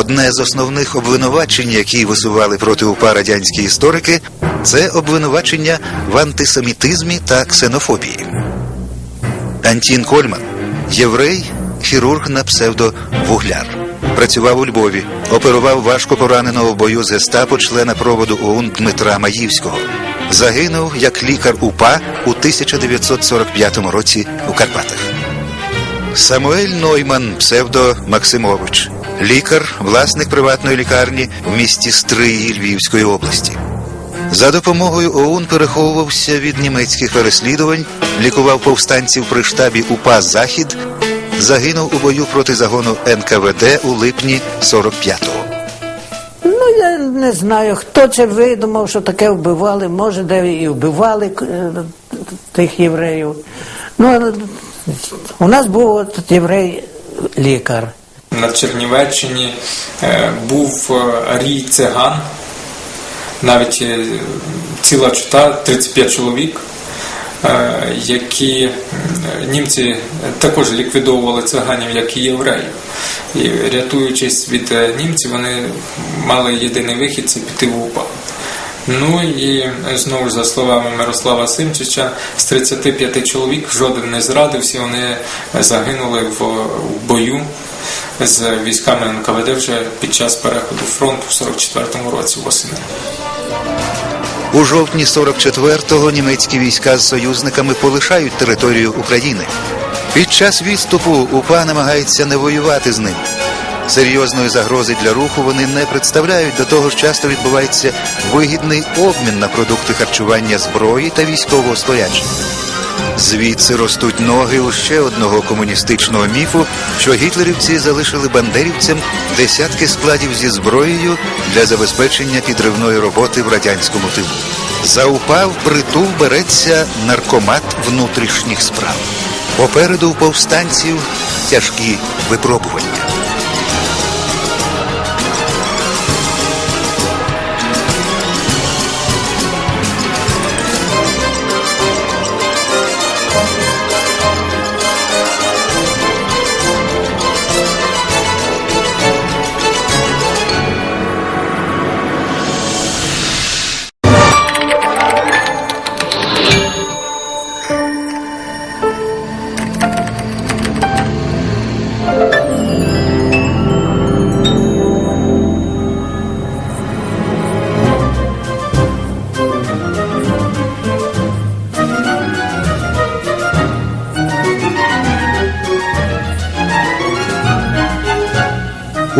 Одне з основних обвинувачень, які висували проти УПА радянські історики, це обвинувачення в антисемітизмі та ксенофобії. Антін Кольман єврей, хірург на псевдо Вугляр. Працював у Львові, оперував важко пораненого в бою з гестапо члена проводу ОУН Дмитра Маївського. Загинув як лікар УПА у 1945 році у Карпатах. Самуель Нойман, псевдо Максимович, лікар, власник приватної лікарні в місті Стриї Львівської області. За допомогою ОУН переховувався від німецьких переслідувань, лікував повстанців при штабі УПА Захід, загинув у бою проти загону НКВД у липні 45-го. Ну, я не знаю, хто це видумав, що таке вбивали, може, де і вбивали е, тих євреїв. Ну, у нас був от єврей лікар. На Чернівеччині е, був е, рій циган, навіть е, ціла чута, 35 чоловік, які німці також ліквідовували циганів, як і євреїв. І рятуючись від німців, вони мали єдиний вихід це піти в УПА. Ну і знову ж за словами Мирослава Симчича, з 35 чоловік жоден не зрадив, всі вони загинули в, в бою з військами НКВД вже під час переходу фронту в 44-му році восени. У жовтні 44-го німецькі війська з союзниками полишають територію України. Під час відступу УПА намагається не воювати з ним. Серйозної загрози для руху вони не представляють. До того ж часто відбувається вигідний обмін на продукти харчування зброї та військового спорядження. Звідси ростуть ноги у ще одного комуністичного міфу, що гітлерівці залишили бандерівцям десятки складів зі зброєю для забезпечення підривної роботи в радянському тилу. За УПА в притул береться наркомат внутрішніх справ. Попереду у повстанців тяжкі випробування.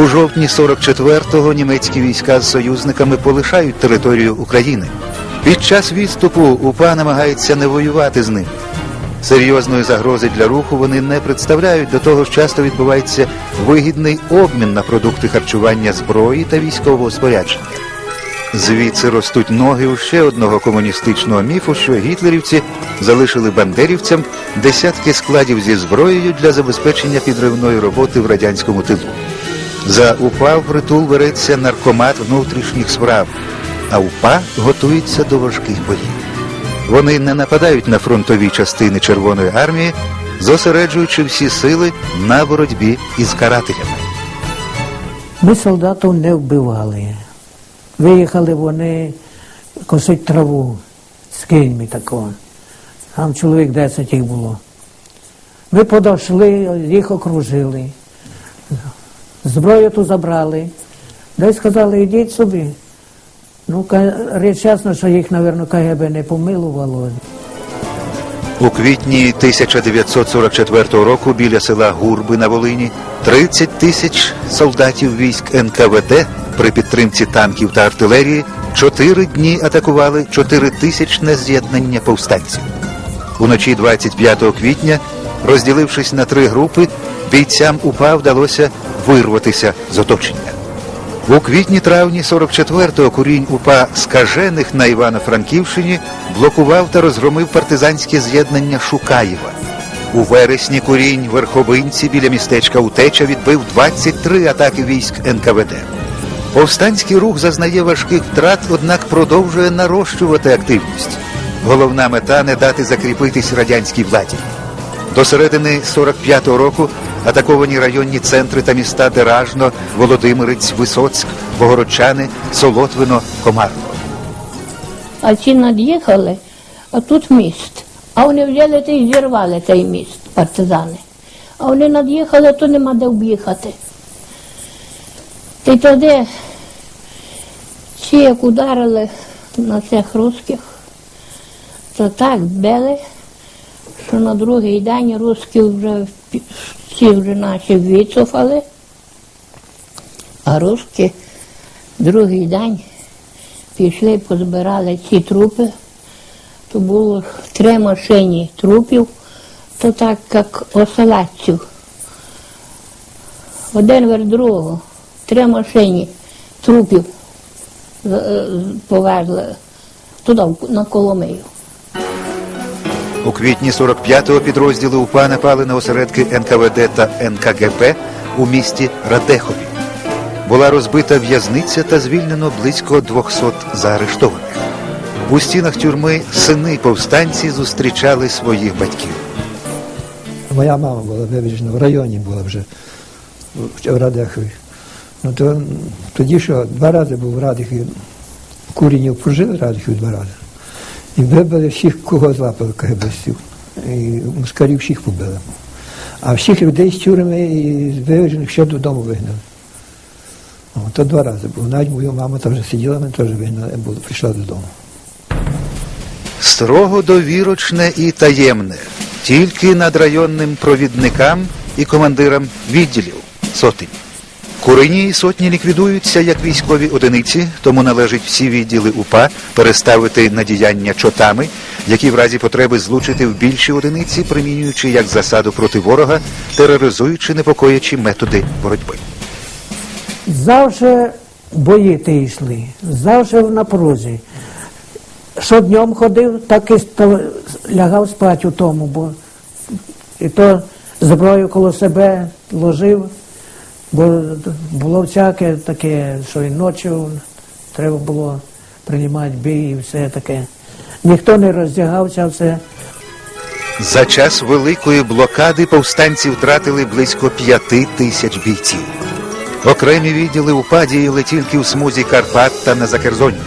У жовтні 44-го німецькі війська з союзниками полишають територію України. Під час відступу УПА намагається не воювати з ним. Серйозної загрози для руху вони не представляють. До того ж часто відбувається вигідний обмін на продукти харчування зброї та військового спорядження. Звідси ростуть ноги у ще одного комуністичного міфу, що гітлерівці залишили бандерівцям десятки складів зі зброєю для забезпечення підривної роботи в радянському тилу. За УПА в притул береться наркомат внутрішніх справ, а УПА готується до важких боїв. Вони не нападають на фронтові частини Червоної армії, зосереджуючи всі сили на боротьбі із карателями. Ми солдатів не вбивали. Виїхали вони косить траву з кіньми такого. Там чоловік 10 їх було. Ми подошли, їх окружили. Зброю ту забрали. Десь сказали, йдіть собі. Ну, річ що їх, мабуть, КГБ не помилувало. У квітні 1944 року біля села Гурби на Волині 30 тисяч солдатів військ НКВД при підтримці танків та артилерії чотири дні атакували чотиритисячне з'єднання повстанців. Уночі 25 квітня, розділившись на три групи, бійцям УПА вдалося вирватися з оточення. У квітні-травні 44-го курінь УПА Скажених на Івано-Франківщині блокував та розгромив партизанське з'єднання Шукаєва. У вересні курінь Верховинці біля містечка Утеча відбив 23 атаки військ НКВД. Повстанський рух зазнає важких втрат, однак продовжує нарощувати активність. Головна мета не дати закріпитись радянській владі. До середини 45-го року атаковані районні центри та міста Деражно, Володимирець, Висоцьк, Богородчани, Солотвино, Комарно. А ці над'їхали, а тут міст. А вони взяли та й зірвали цей міст, партизани. А вони над'їхали, то нема де об'їхати. І тоді ці як ударили на цих русських, то так били, що на другий день русські вже вже наші відцуфали, а русські другий день пішли, позбирали ці трупи. То було три машини трупів, то так як оселедців. Один верх другого. Три машини трупів е, з- повезли туди, на Коломию. У квітні 45-го підрозділи УПА напали на осередки НКВД та НКГП у місті Радехові. Була розбита в'язниця та звільнено близько 200 заарештованих. У стінах тюрми сини повстанці зустрічали своїх батьків. Моя мама була вивезена в районі була вже в в Радехові. Ну, то, тоді що два рази був в Радихові, курінів прожили в Радихові два рази. І вибили всіх, кого злапали КГБстів. І москалів всіх побили. А всіх людей з тюрми і вивезених ще додому вигнали. О, то два рази було. Навіть моя мама там вже сиділа, мене теж вигнали, була, прийшла додому. Строго довірочне і таємне, тільки над районним провідникам і командирам відділів сотень. Курені і сотні ліквідуються як військові одиниці, тому належить всі відділи УПА переставити на діяння чотами, які в разі потреби злучити в більші одиниці, примінюючи як засаду проти ворога, тероризуючи непокоячі методи боротьби. Завжди бої ті йшли, завжди в напрузі. Що днем ходив, так і лягав спати у тому, бо і то зброю коло себе ложив, бо було всяке таке, що і ночі треба було приймати бій і все таке. Ніхто не роздягався, все. За час великої блокади повстанці втратили близько п'яти тисяч бійців. Окремі відділи УПА діяли тільки у смузі Карпат та на Закерзоні.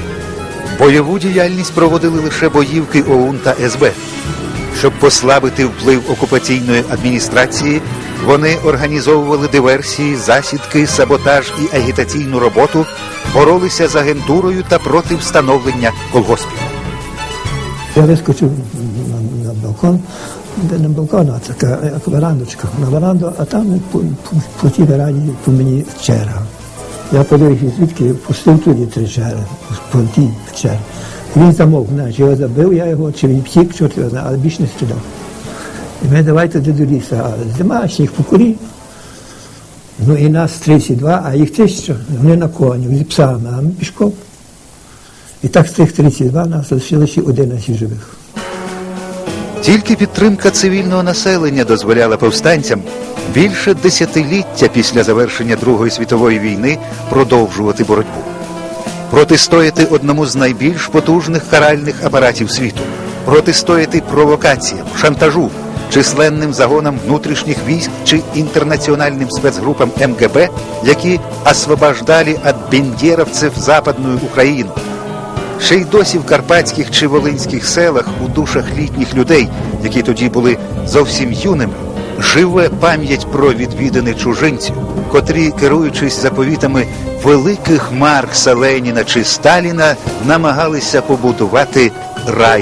Бойову діяльність проводили лише боївки ОУН та СБ. Щоб послабити вплив окупаційної адміністрації, вони організовували диверсії, засідки, саботаж і агітаційну роботу, боролися з агентурою та проти встановлення колгоспів. Я вискочив на, на балкон, де не балкон, а така як верандочка. На веранду, а там по, по, по тій веранді по мені черга. Я подивився, звідки пустив туди три черги, по тій черги. Він замовк, чи його забив я його, чи він втік, чорт його знає, але більше не стріляв. І ми давайте до ліса, а зима, сніг по курі. Ну і нас 32, а їх тисяча, вони на коні, з псами, а ми пішком. І так з тих 32 нас залишилося 11 живих. Тільки підтримка цивільного населення дозволяла повстанцям більше десятиліття після завершення Другої світової війни продовжувати боротьбу, протистояти одному з найбільш потужних каральних апаратів світу, протистояти провокаціям, шантажу, численним загонам внутрішніх військ чи інтернаціональним спецгрупам МГБ, які освобождали від бендєровців Западну Україну. Ще й досі в карпатських чи волинських селах у душах літніх людей, які тоді були зовсім юними, живе пам'ять про відвідини чужинців, котрі, керуючись заповітами великих Маркса, Леніна чи Сталіна, намагалися побудувати рай